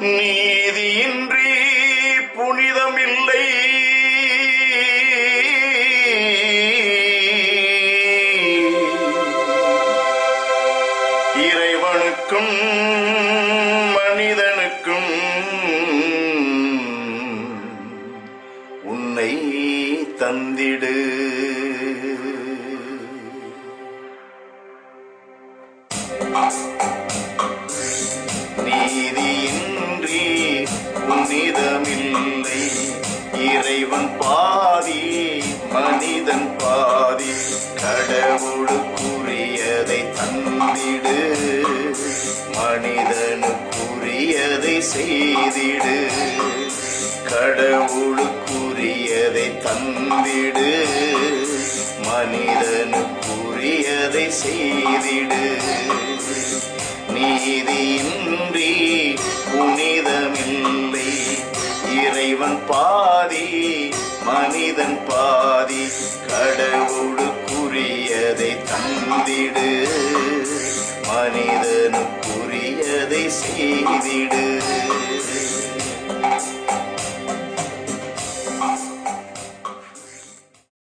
நீதியின்றி புனிதமில்லை. இறைவனுக்கும் மனிதனுக்கும் உன்னை தந்திடு. நீதியின்றி இல்லை இறைவன் பாதி மனிதன் பாதி. கடவுளுக்குரியதை தந்திடு மனிதனுக்குரியதை செய்திடு. கடவுளுக்குரியதை தந்திடு மனிதனுக்குரியதை செய்திடு. மனிதன் பாதி மனிதன் பாதி கடவுளுக்குரியதை தந்திடு. மனிதனுக்குரியதை செய்திடு.